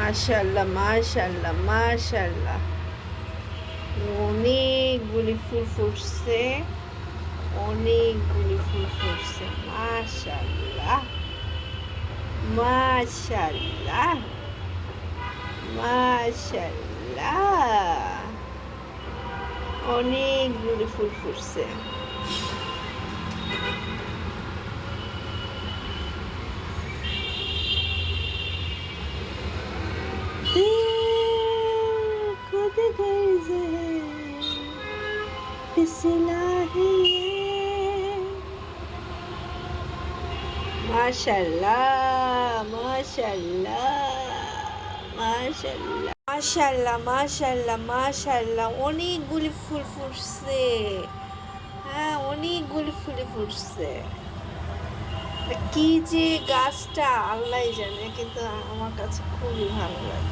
মাশাল্লাহ মাশাল্লাহ মাশাল্লাহ অনেকগুলি ফুল ফুটছে, অনেকগুলি ফুল ফুটছে মাশাল্লাহ মাশাল্লাহ মাশাল্লাহ অনেকগুলি ফুল ফুটছে। फिसला है ये মাশাল্লাহ মাশাল্লাহ মাশাল্লাহ মাশাল্লাহ মাশাল্লাহ মাশাল্লাহ অনেকগুলি ফুল ফুটছে হ্যাঁ অনেকগুলি ফুলে ফুটছে কি যে গাছটা আল্লাহ জানে কিন্তু আমার কাছে খুবই ভালো লাগে